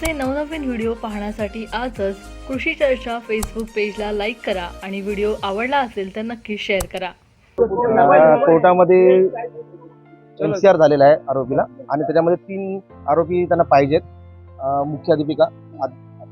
आमचे नवनवीन व्हिडिओ पाहण्यासाठी आजच कृषी चर्चा फेसबुक पेजला लाईक करा आणि व्हिडिओ आवडला असेल तर नक्की शेअर करा. अं, कोर्टामध्ये एनसीआर झालेला आहे आरोपीला आणि त्याच्यामध्ये तीन आरोपी त्यांना पाहिजेत. अं, मुख्याध्यापिका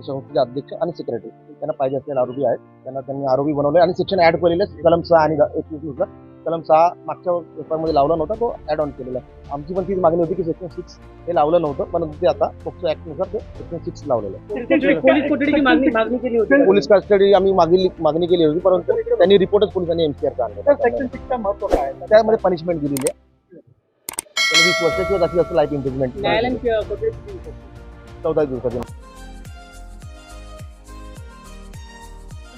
संस्थेचे अध्यक्ष आणि सेक्रेटरी त्यांना पाहिजे असलेले आरोपी आहेत. त्यांना त्यांनी आरोपी बनवले आणि शिक्षण ऍड केलेले कलम सहा आणि एकवीसनुसार कलम सहा मागच्या पेपरमध्ये लावला नव्हता तो ऍड ऑन केलेला आहे. आमची पण तीच मागणी होती की सेक्शन सिक्स हे लावलं नव्हतं परंतु ते आता पोक्सो ऍक्टनुसार ते सेक्शन सिक्स लावलेलं आहे. पोलीस कोठडीची मागणी मागणी केली होती. पोलीस कस्टडी आम्ही मागणी मागणी केली होती परंतु त्यांनी रिपोर्टच पोलिसांनी एमसीआर आणला सेक्शन सिक्सचा महत्त्व काय आहे? त्यामध्ये पनिशमेंट दिलेली आहे. त्यांनी वीस वर्ष किंवा जास्तीत जास्त लाईफ होती. चौदा दिवसाची.